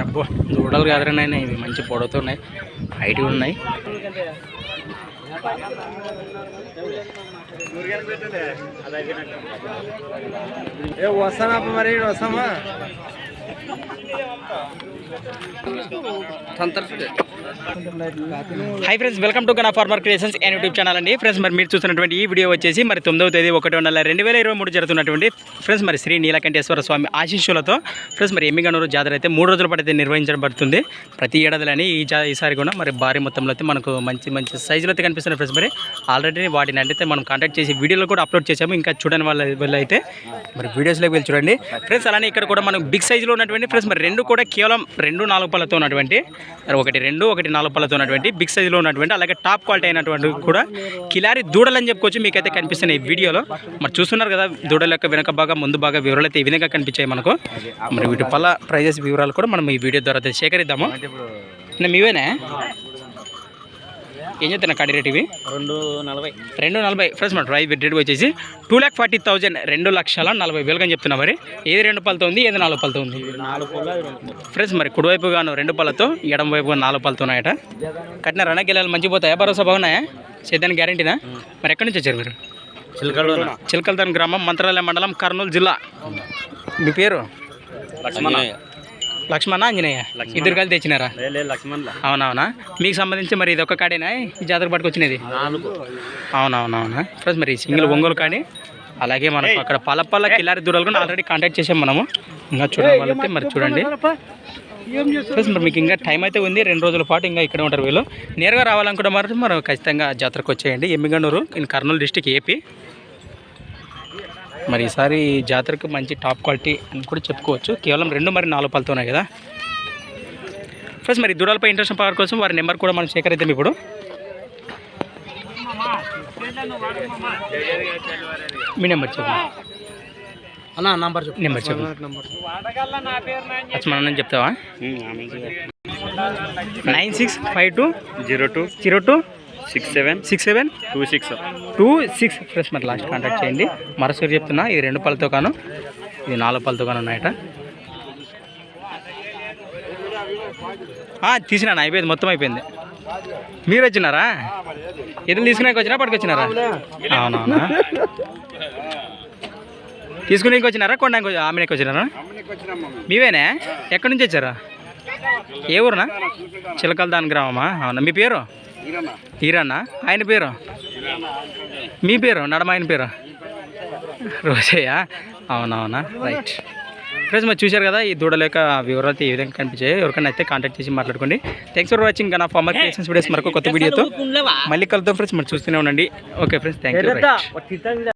అబ్బో దూడలు కదరనైనా ఇవి మంచి పొడవుతున్నాయి హైట్ ఉన్నాయి. వస్తానా మరి వస్తామా? Hi friends welcome to Gana farmer creations and YouTube channel అండి. ఫ్రెండ్స్ మరి మీరు చూస్తున్నటువంటి ఈ వీడియో వచ్చేసి మరి తొమ్మిదవ తేదీ ఒకటి వందల రెండు వేల ఇరవై మూడు జరుగుతున్నటువంటి ఫ్రెండ్స్ మరి శ్రీ నీలకంఠేశ్వర స్వామి ఆశీస్సులతో ఫ్రెండ్స్ మరి ఎమ్మిగనూరు జాతర అయితే మూడు రోజుల పాటు అయితే నిర్వహించబడుతుంది. ప్రతి ఏడాదిలోని ఈ జా ఈసారి కూడా మరి భారీ మొత్తంలో అయితే మనకు మంచి మంచి సైజులో అయితే కనిపిస్తున్నాయి ఫ్రెండ్స్ మరి ఆల్రెడీ వాటిని అంటే మనం కాంటాక్ట్ చేసి వీడియోలో కూడా అప్లోడ్ చేసాము ఇంకా చూడని వాళ్ళ వల్ల అయితే మరి వీడియోస్లోకి వెళ్ళి చూడండి. ఫ్రెండ్స్ అలానే ఇక్కడ కూడా మనకు బిగ్ సైజులో ఉన్నటువంటి ఫ్రెండ్స్ మరి రెండు కూడా కేవలం రెండు నాలుగు పళ్ళతో ఉన్నటువంటి ఒకటి రెండు ఒకటి నాలుగు పళ్ళతో ఉన్నటువంటి బిగ్ సైజులో ఉన్నటువంటి అలాగే టాప్ క్వాలిటీ అయినటువంటి కూడా కిలారి దూడలు అని చెప్పుకోవచ్చు మీకైతే కనిపిస్తున్నాయి ఈ వీడియోలో. మరి చూస్తున్నారు కదా దూడల యొక్క వెనక భాగం ముందు భాగం వివరాలు అయితే ఈ విధంగా కనిపించాయి మనకు. మరి వీటి పళ్ళ ప్రైజెస్ వివరాలు కూడా మనం ఈ వీడియో ద్వారా సేకరిద్దాము. నేను మీవేనా? ఏం చెప్తున్నా కడి రేట్ ఇవి? రెండు నలభై. రెండు నలభై. ఫ్రెండ్స్ మన డ్రైవ్ రేట్ వచ్చేసి టూ ల్యాక్ ఫార్టీ థౌజండ్ రెండు లక్షల నలభై వేలుగా చెప్తున్నా మరి. ఏది రెండు పళ్ళతో ఉంది ఏది నాలుగు పళ్ళతో ఉంది? నాలుగు ఫ్రెండ్స్ మరి కుడివైపు గాను రెండు పళ్ళతో ఎడమ వైపు నాలుగు పళ్ళతో ఉన్నాయట. కట్టినారా గెలాలు మంచి పోతాయా? భరోసా బాగున్నాయా? సేద్యానికి గ్యారంటీనా మరి ఎక్కడి నుంచి వచ్చారు మీరు? చిలకలు చిలకల్తాన్ గ్రామం మంత్రాలయ మండలం కర్నూలు జిల్లా. మీ పేరు? లక్ష్మణ. లక్ష్మణ ఆంజనేయ? ఇద్దరు కలిసి తెచ్చినారా? అవునవునా? మీకు సంబంధించి మరి ఇది ఒక్క కాడేనా? ఈ జాతర పట్టుకొచ్చినది? అవునవునవునా? ఫ్రెండ్స్ మరి సింగిల్ ఒంగోలు కానీ అలాగే మనకు అక్కడ పలపల్ల కిలారి దూరాలు కూడా ఆల్రెడీ కాంటాక్ట్ చేసాం మనము. ఇంకా చూడండి వాళ్ళైతే మరి చూడండి. ఫ్రెండ్స్ మరి మీకు ఇంకా టైం అయితే ఉంది. రెండు రోజుల పాటు ఇంకా ఇక్కడ ఉంటారు వీళ్ళు. నేరుగా రావాలనుకుంటే మరి మనం ఖచ్చితంగా జాతరకు వచ్చేయండి. Emmiganur in Kurnool district AP. మరి ఈసారి ఈ జాతరకు మంచి టాప్ క్వాలిటీ అని కూడా చెప్పుకోవచ్చు. కేవలం రెండు మరి నాలుగు పళ్ళతో ఉన్నాయి కదా? ఫ్రెండ్స్ మరి దూరాలపై ఇంట్రెస్ట్ పవర్ కోసం వారి నెంబర్ కూడా మనం సేకరిద్దాం ఇప్పుడు. మీ నెంబర్ చెప్పండి అన్న నంబర్ చెప్పు. చెప్తావా? Nine six five two zero two. Zero two six seven. Six seven? Two six. Two six. Fresh మరి లాస్ట్ కాంటాక్ట్ చేయండి. మరోసారి చెప్తున్నా ఇది రెండు పళ్ళతో కాను ఇది నాలుగు పళ్ళతో కాను ఉన్నాయట. తీసినాను అయిపోయింది మొత్తం అయిపోయింది. మీరు వచ్చినారా? ఎదురు తీసుకునేకి వచ్చినా పట్టుకొచ్చినారా? అవునవునా తీసుకునేకి వచ్చినారా కొండానికి ఆమెకి వచ్చినారా? మీవేనా? ఎక్కడి నుంచి వచ్చారా? ఏ ఊరునా? చిలకలదాని గ్రామమా? అవునా మీ పేరు? హీరన్నా ఆయన పేరు? మీ పేరు? నడమ ఆయన పేరు? రోజయ్య. అవునవునా? రైట్. ఫ్రెండ్స్ మరి చూశారు కదా ఈ దూడల యొక్క వివరాలు ఈ విధంగా కనిపించాయి. ఎవరికైనా అయితే కాంటాక్ట్ చేసి మాట్లాడుకోండి. థ్యాంక్స్ ఫర్ వాచింగ్ నా ఫార్మర్ క్రియేషన్స్ వీడియోస్ మరొక కొత్త వీడియోతో మళ్ళీ కలుద్దాం ఫ్రెండ్స్. మరి చూస్తూనే ఉండండి. Okay friends thank you